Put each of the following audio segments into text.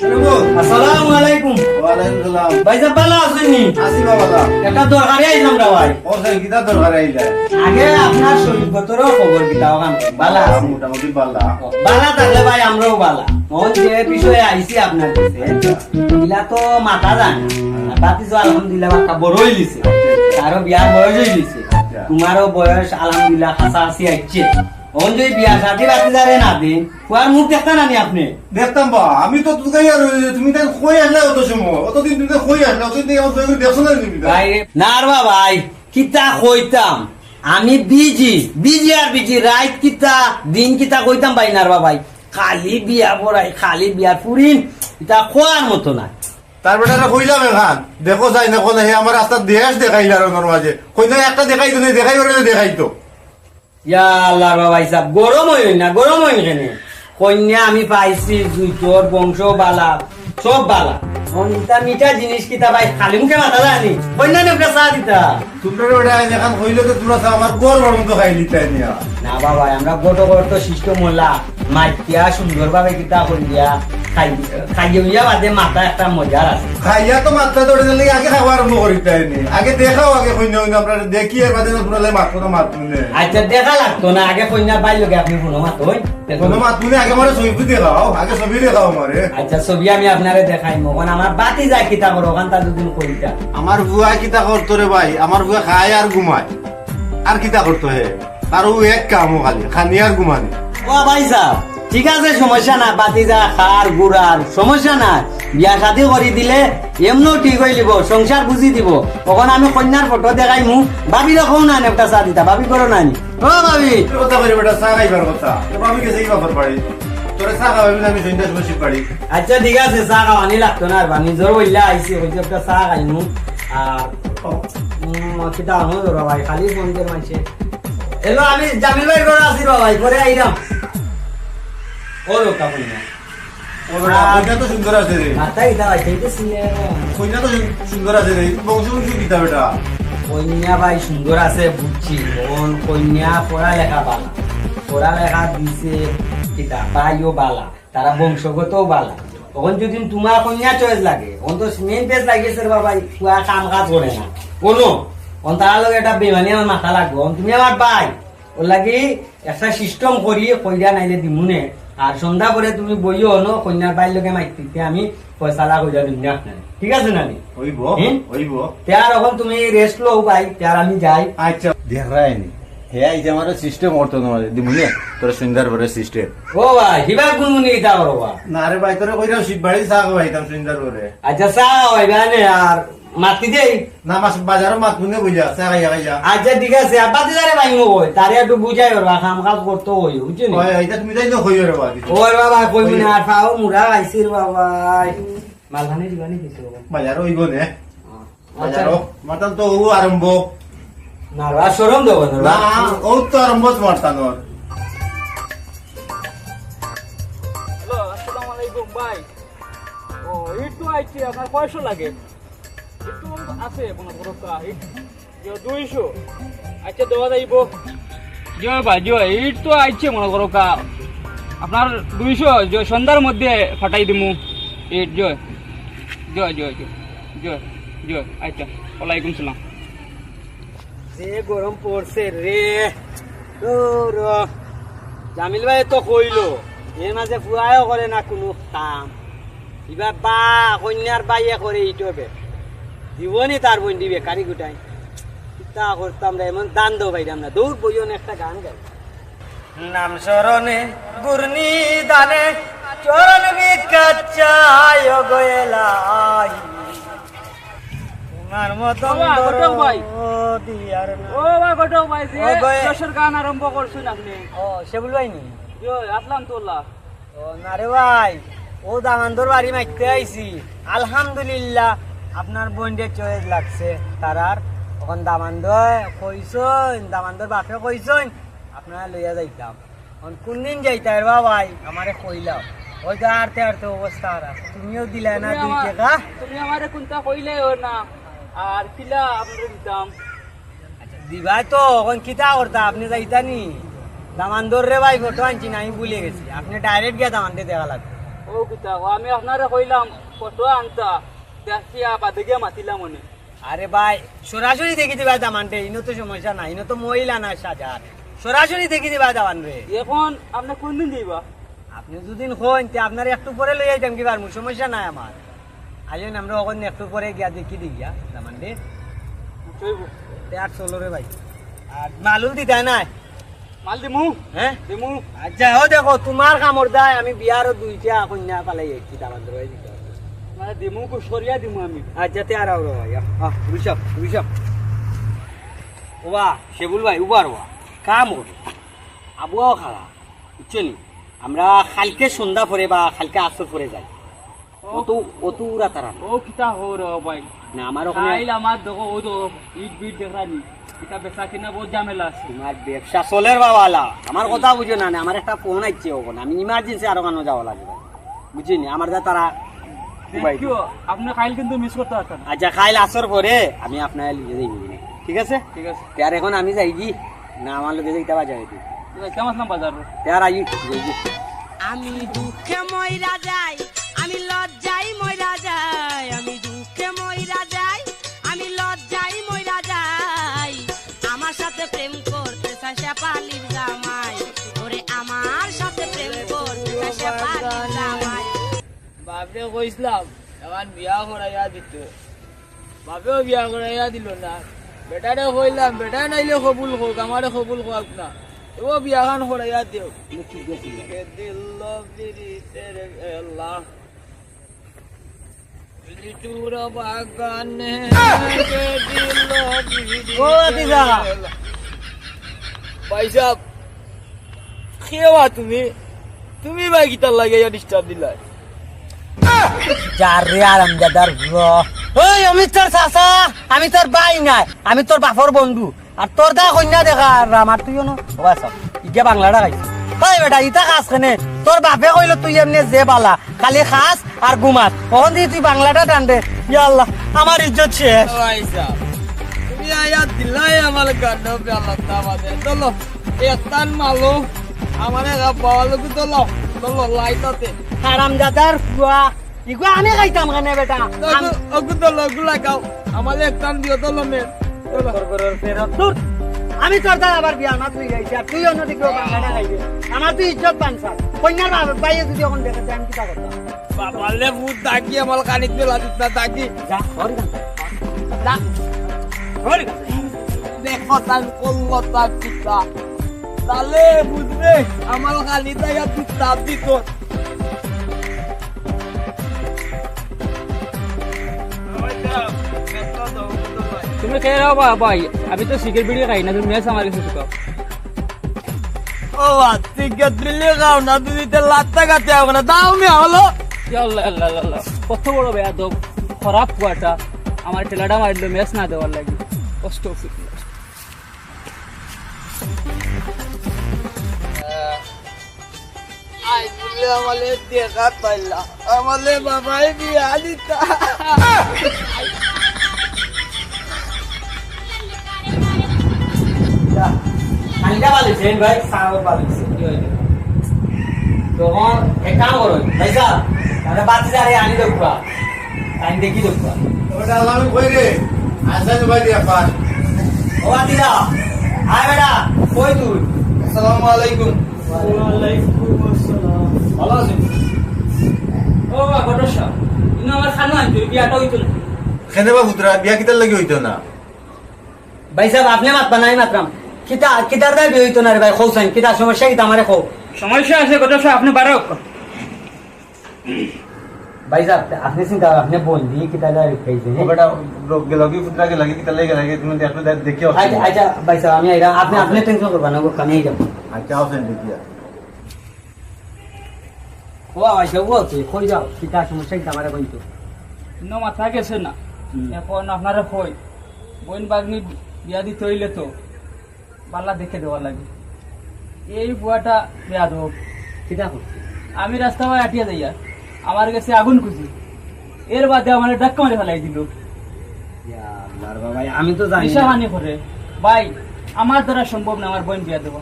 আসসালামু আলাইকুম। ওয়ালাইকুম সালাম। ভাই সাহেব ভালো আছেননি আসি বাবা একটা দরকারে আইলাম রা ভাই। ও স্যার কিতা দরকার আইলা? আগে আপনার শরীরগতরও খবর কিতা ওখান বালা। মোটামুটি পাল্লা বালা থাকলে ভাই আমরাও বালা। মন যে বিষয়ে আইছি আপনার কাছে ইলা তো মাথা যান বাতি তো আলহামদুলিল্লাহ বাক্কা হইলিছে তারও বিয়ার বয়স হইলিছে তোমারও বয়স আলহামদুলিল্লাহ খাসা আসি আইছে ওন যদি বিয়া শাদি রাতে যারে না দিন কুয়ার মুখ দেখতা নানি আপনি? দেখতাম বা আমি তো আর তুমি তাই কই আসলে অত সময়। অতদিন তুমি কই আসলে অতদিন আমার দই দেখছ না তুমি ভাই না আর ভাই কিতা কইতাম? আমি বিজি বিজি আর বিজি রাইট কিতা দিন কিতা কইতাম ভাই নারবা ভাই। খালি বিয়া পড়াই খালি বিয়া পুরিন এটা খোয়ার মতো না তারপরে একটা কইলাম এখান দেখো যাই না কোন হে আমার রাস্তা দেশ দেখাইলা রঙের মাঝে না একটা দেখাই তো দেখাই করে দেখাই তো ইয়া গরম হইল না গরম হইল কেন? কন্যা আমি পাইছি বংশ বালা সব বালা। অনিতা মিঠা জিনিস কিতা ভাই খালি মুখে মাথা জানি কন্যা নেপটা চা দিতা। তোমরা ওটা এখান তো তোমরা আমার গোর বড় মতো খাই না বাবা আমরা গোট গোট শিষ্ট মোলা মাইকিয়া সুন্দর ভাবে কিতা করিয়া খাইয়া বাদে মাথা একটা মজার আছে। খাইয়া তো মাত্রা দৌড়ে দিলে আগে খাওয়া আরম্ভ আগে দেখাও আগে আপনারা দেখি বাদে তো মাতুনে আচ্ছা দেখা লাগতো না আগে আপনি কোনো কোনো মাতুনে আগে মারে ছবি দেখাও আগে ছবি দেখাও আমারে। আচ্ছা ছবি আমি আপনারে দেখাই মগন। আমার বাতি যায় কিতা করো ওখান তা দুদিন করিতা আমার বুয়া কিতা করতো রে ভাই আমার বুয়া খায় আর ঘুমায়। আর কিতা করতো হে আর ও এক কামও খালি খানি আর ঘুমানি। ও ভাই সাহ ঠিক আছে সমস্যা না বাতি যা খার গুড়ার সমস্যা না বিয়া শাদি করে দিলে এমনও ঠিক হয়ে দিব সংসার বুঝি দিব। তখন আমি কন্যার ফটো দেখাই মু ভাবি রকম না একটা চা দিতা ভাবি করো না? নি ও ভাবি কথা করি বেটা চা খাইবার কথা। তো আমি গেছি বাপর তোরে চা খাওয়াবি আমি সন্ধ্যাস বসি পারি আচ্ছা ঠিক আছে চা খাওয়ানি লাগতো না আর বা নিজের বললে আইসি হইতে একটা চা খাইমু আর কিতা ভাই খালি ফোন করে মানছে এলো আমি জামিল ভাই করে আসি ভাই করে আইরাম কইনা তো সুন্দর আছে রে। ভাই সেইতেছি কইনা তো সুন্দর আছে রে। বংশ বংশ কিতা বেটা কন্যা ভাই সুন্দর আছে বুঝছি। মন কন্যা পড়ালেখা বালা। পড়ালেখা দিছে কিতা? ভাইও বালা। তারা বংশগতও বালা। তখন যদি তোমার কন্যা চয়েস লাগে অন তো মেন পেজ লাগিয়েছে বাবা কাম কাজ করে না। কোনো অন তার লগে একটা বেমানি আমার মাথা লাগবে। অন তুমি আমার ভাই ওর লাগি একটা সিস্টেম করি কইরা নাইলে দিমুনে আর সন্ধ্যা করে তুমি বইও ন কন্যার বাইর লোকে মাইতে আমি পয়সালা কইরা দিন না ঠিক আছে না হইব হইব। এখন তুমি রেস্ট লও ভাই তেয়ার আমি যাই। আচ্ছা। দেখ রায়নি হ্যাঁ এই যে আমার সিস্টেম অর্থ তোমার দিমুনি তোর সুন্দর ভরে সিস্টেম ও ভাই হিবা গুনগুনি তা করবা না রে ভাই তোরে কইরা শিব বাড়ি চা খাইতাম সুন্দর করে আচ্ছা চা হইবা না আর মাতি দেই। না মাস বাজারও মাত মুনে বুঝা চা খাইয়া খাইয়া আচ্ছা ঠিক আছে আপাতি যারে ভাই মো কই তারে একটু বুঝাই করবা কাম কাজ করতে হই বুঝছ নি ওই এটা তুমি তাই তো হইও রে বাদি ওর বাবা কই মিনে আর পাও মুড়া আইছির বাবা মালখানে দিবানি কিছু বাজার হইব নে বাজারও মাতাল। তো ও আরম্ভ না রা শরম দেব না ও তো আরম্ভ মারতানোর হ্যালো আসসালামু আলাইকুম ভাই ও একটু আইছি আপনার কয়শো লাগে। আছে দুইশো। আচ্ছা সন্ধ্যার মধ্যে ফাটাই দিমু। ইট জয় জয় জয় জয় জয় জয় আচ্ছা সালাম। গরম পড়ছে রে। জামিল ভাই তো কইলো এর মাঝে ফুয়াও করে না কোনো কাম। এবার বা, কন্যার বাইয়ে করে ইটবে। দিবনি তার বোন দিবে কারি গুটাই তা করতাম রে এমন দান দো ভাই আমরা। দৌড় বইও না একটা গান গাই। নাম স্মরণে গুরনি দানে চরণ বিকাচ্ছায় গয়েলাই তোমার বাবা, ঘটক ভাই। দিয়ার না। ও ভাই ঘটক ভাই যে ও ভাই। যশোর গান আরম্ভ করছেন আপনি। ও সেবুল ভাই নি? আসলাম তোল্লা ও না রে ভাই ও দামান্দর বাড়ি মাইতে আইছি। আলহামদুলিল্লাহ আপনার বোনদের চয়েস লাগছে। তারার এখন দামান্দ কইসন দামান্দর বাপে কইসন আপনারা লইয়া যাইতাম। এখন কোন দিন যাইতার বাবাই আমারে কইলাও ওই তো আরতে আরতে অবস্থা আর তুমিও দিলে না দুই আমার- টাকা। তুমি আমারে কোনটা কইলে ও না। আর কিলা আপনার দিতাম। দিবাই তো এখন কিতা করতা? আপনি যাইতানি দামান্দর রে ভাই ফটো আনছি না আমি ভুলে গেছি। আপনি ডাইরেক্ট গিয়া দামানতে দেখা লাগবে। ও কিতা আমি আপনারে কইলাম ফটো আনতা। দেখিয়া বাদে গিয়া মাতিলাম মনে আরে ভাই সরাসরি দেখি দিবা দামানতে ইনো তো সমস্যা নাই ইনো তো মহিলা না সাজার। সরাসরি দেখি দিবা দামান রে এখন আপনি কোন দিন যাইবা আপনি দুদিন হন তে আপনার একটু পরে লই যাইতাম কি পারমু সমস্যা নাই আমার। আইন আমরা ওখান একটু পরে গিয়া দেখি দি গিয়া দামান রে তে আর চলো রে ভাই। আর মালুল দিতা নাই? মাল দিমু? হ্যাঁ? দিমু। আচ্ছা ও দেখো তোমার কামর দায় আমি বিয়ারও দুইটা কন্যা পালাই একটি দামান দিতে হবে। মানে দিমু কো সরিয়া দিমু আমি। আচ্ছা আর আও রে ভাই হ্যাঁ ঋষভ ঋষভ। ওবা শেবুল ভাই উবার ওয়া কাম করো আবহাওয়া খারাপ বুঝছ নি? আমরা কালকে সন্ধ্যা পরে বা কালকে আসর পরে যাই। অত অত উড়া তারা। ও কিতা হো রে ভাই। না আমার ওখানে খাইল আমার দেখো ও তো ইট বিট দেখানি এটা বেচা কিনা বহুত ঝামেলা আছে। তোমার ব্যবসা চলের বাবালা। আমার কথা বুঝো না আমার একটা ফোন আইছে ওখানে। আমি ইমার্জেন্সি আরও কেন যাওয়া লাগবে। বুঝিনি আমার যা তারা আপনি খাইল কিন্তু মিস করতে পারতেন আচ্ছা খাইল আসার পরে আমি আপনার লিখে দিই ঠিক আছে? ঠিক আছে। তার এখন আমি যাই কি? না আমার লোকে যাইতে বাজার কেমন বাজার তার আই আমি দুঃখে ময়রা যাই। বাপরে কইছিলাম এখন বিয়া করাইয়া দিত। বাপেও বিয়া করাইয়া দিল না। বেটারে কইলাম বেটা নাইলে কবুল হোক আমারে কবুল হোক না। ও বিয়া খান করাইয়া দিও সাহেব খেয়েবা তুমি? তুমি ভাই গিটার লাগাইয়া ডিস্টার্ব দিলা যার আরাম দাদার ওই আমি তোর চাচা আমি তোর বাই নাই আমি তোর বাপর বন্ধু। আর তোর দা কন্যা দেখা আর আমার তুই নো বাবা সব ইকে বাংলাটা খাইছি ওই বেটা ইটা খাস কেনে? তোর বাপে কইলো তুই এমনি যে বালা খালি খাস আর ঘুমাস দিয়ে তুই বাংলাটা টান দে। ইয়া আল্লাহ আমার ইজ্জত শেষ। দিলাই আমার গান্ড চলো এতান মালো। আমার বাবালো চলো চলো লাইটাতে। হারাম দাদার ফুয়া ইগো আমি খাইতাম কেনে বেটা লাগাও। একটান দিও আমি তোর আবার বিয়া যাইছি আর তুই বাংলাটা খাইবে আমার তুই ইজ্জত পানছা কন্যার বাবা বাইয়ে যদি এখন দেখেছে আমি কিটা করতাম? বাবালে ভূত ডাকি আমার কানিত পেলা দিতা ডাকি যা সরি যা। সরি দেখো তার বুঝবে আমার তাইয়া পিতা দিত। তুমি খেয়ে রাও বা ভাই আমি তো সিগারেট বিড়ি খাই না তুমি মেস আমার কাছে ঢুকাও ও সিগারেট বিড়ি খাও না তুমি তো লাত্তা কাটে হবে না দাও মি হলো। আল্লাহ আল্লাহ আল্লাহ। কত বড় বেয়া দো খারাপ কুয়াটা আমার ঠেলাটা মারলো মেস না দেওয়ার লাগে। কষ্ট আমালে দেখা পাইলা আমালে বাবাই বিয়া দিতা। ভাই পালিছে তখন এক কাম করো ভাই তাহলে বাতি যারে আনি দেখবা টাইম দেখি দেখবা ওটা আমি কই রে আসানি ভাই দিয়া পার ও বাতি যা আয় বেটা কই তুই? আসসালামু আলাইকুম। ভালো ও ঘটসা ইনো আমার খানো আনতো বিয়াটা হইতো না খেনে বা বিয়া কিতার লাগি হইতো না। ভাই সাহেব আপনি মাত বানাই মাত্রাম। কিতা কিতার দায় বিয়ে হইতো না রে ভাই? খৌসাইন কিতা সমস্যা কিতা আমারে খৌ সমস্যা আছে ঘটসা আপনি বারক ভাই সাহেব আপনি চিন্তা আপনি কিতা দায় খাইছে ও বেটা লগি পুত্রা কে লাগি কিতার লাগি লাগে তুমি একটু দেখি আচ্ছা আচ্ছা ভাই সাহেব আমি আইরা আপনি আপনি টেনশন করবেন না গো, আই যাব আচ্ছা আছেন দেখিয়া ও আইসা ও আছে কই যাও? কিতা সমস্যা কিতা আমারে কইতো? ইনো মাথা গেছে না। এখন আপনারা কই? বোন বাগনি বিয়া দিতে হইলে তো। বালা দেখে দেওয়া লাগে। এই বুয়াটা বিয়া দেব কিতা করছি। আমি রাস্তা ভাই আটিয়া যাইয়া আমার কাছে আগুন খুঁজি। এর বাদে আমার ডাক্কা মারি ফেলাই দিল। আমি তো জানি করে ভাই আমার দ্বারা সম্ভব না আমার বোন বিয়া দেবো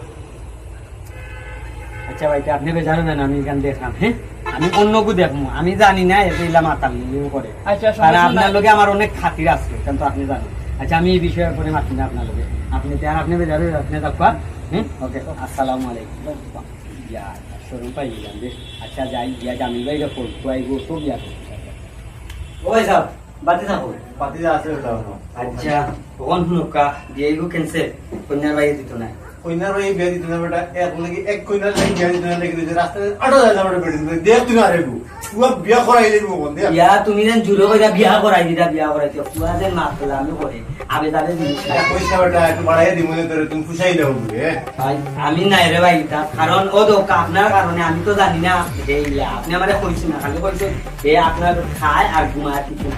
আচ্ছা ভাই তা আপনি বেজানো না আমি এখান দেখলাম হ্যাঁ? আমি অন্য কু দেখব আমি জানি না এগুলা মাতাল করে আচ্ছা আপনার। লগে আমার অনেক খাতির আছে কিন্তু আপনি জানেন। আচ্ছা আমি এই বিষয়ে পরে মাতি না আপনার লগে আপনি তো আর আপনি বেজানো আপনি দেখবা হ্যাঁ ওকে আসসালামু আলাইকুম ইয়া শোরুম পাই গেলাম যে আচ্ছা যাই গিয়া জামিল ভাই রে ফোন তো আইগো তো বিয়া করতে ও ভাই সাহেব বাতি থাকো পাতিজা আছে ওটা হলো। আচ্ছা কখন শুনুকা দিয়ে গো ক্যান্সেল কন্যার বাইরে দিত না। কইনার ওই বিয়া দিতে না বেটা এক লাগি এক কইনার লাগি বিয়া দিতে না লাগি দিতে রাস্তায় আটো যায় না বেটা বেটি দেখ তুমি আরে গু পুয়া বিয়া করাই লাগবো কোন দেখ তুমি যেন জুড়ে কইরা বিয়া করাই দিতা বিয়া করাই দিও পুরা যেন মাতলা আমি করে আবে তারে পয়সা বেটা একটু বাড়াই দিব না তোরে তুমি ফুসাই দাও বুঝে ভাই আমি নাই রে ভাই তা কারণ ও তো আপনার কারণে আমি তো জানি না। এই আপনি আমারে না খালি এ আপনার খায় আর ঘুমায় কিছু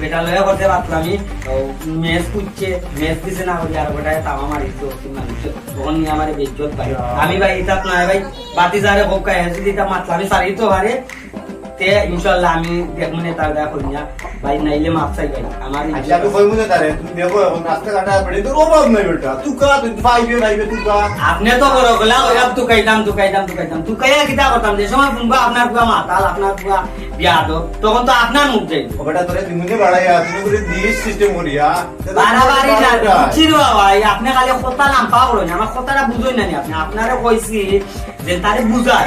বেটা লয়ে করতে পারতাম আমি মেস কুচ্ছে মেস দিছে না করি আর বেটায় মানুষ তখন নিয়ে আমার বেজ্জত ভাই আমি ভাই ইতাত নাই ভাই বাতি যারে হোক কায় যদি তা মাতলা আমি সারি তো পারে তে ইনশাআল্লাহ আমি দেখুন তার দেখা করি না। ভাই নাইলে মাপ চাই ভাই। আমার আচ্ছা আমি কই মনে তারে? তুমি দেখো এখন রাস্তা কাটা বেটি তোর অভাব নাই বেটা। তুই কা তুই ফাইবে নাইবে তুই কা আপনি তো বড় গলা ওরা তো কাইতাম তো কাইতাম তো কাইতাম তো কাইয়া কিতা করতাম? যে সময় শুনবা আপনার পুরা মাতাল আপনার বিয়া দো তখন তো আপনার মুখ যাই ও বেটা তোরে তুমি নে বাড়াইয়া তুমি করে দিস সিস্টেম করিয়া বাড়াবাড়ি না বুঝছি রে ভাই আপনি খালি কথা লাম্পা করেন আমার কথাটা বুঝই না নি আপনি। আপনারে কইছি যে তারে বুঝাই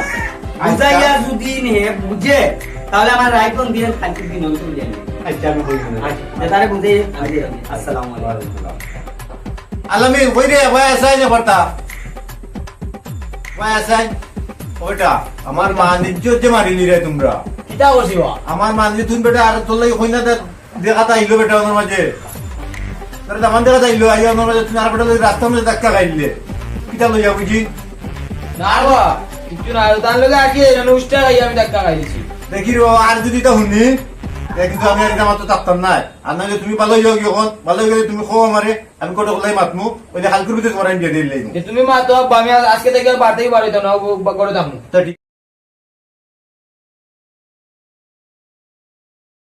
বুঝাইয়া যদি নে বুঝে? তাহলে আমার দিয়ে খালি দিন? আচ্ছা আমি কই তারে বুঝে আমি দিয়ে দিই। আসসালামু আলাইকুম। আলামি ওই রে আসাই না আসাই ওটা আমার যে মারি নি রে তোমরা। কিতা করছি আমার মান যে তুমি বেটা আর তোর লাগি কইনা দেখাতা আইলো বেটা আমার মাঝে। দামান দেখাতা আইলো আইয়া আমার মাঝে তুমি আর বেটা লাগি রাস্তা মধ্যে ধাক্কা খাইলে। কিটা লইয়া বুঝি? না কিছু না তার লগে আজকে উষ্টা খাই আমি ধাক্কা খাই দিছি দেখি রে বাবা, আর যদি শুনি কিন্তু আমি আর এটা মাত্র থাকতাম না আর নাহলে তুমি ভালো যাও কি এখন ভালো গেলে তুমি খো আমারে আমি কত কলাই মাতমু ওই যে হালকুর ভিতরে তোমার আমি দিয়ে দিলে যে তুমি মা আমি আজকে থেকে আর বাড়তেই পারি তো না করে দাম তা ঠিক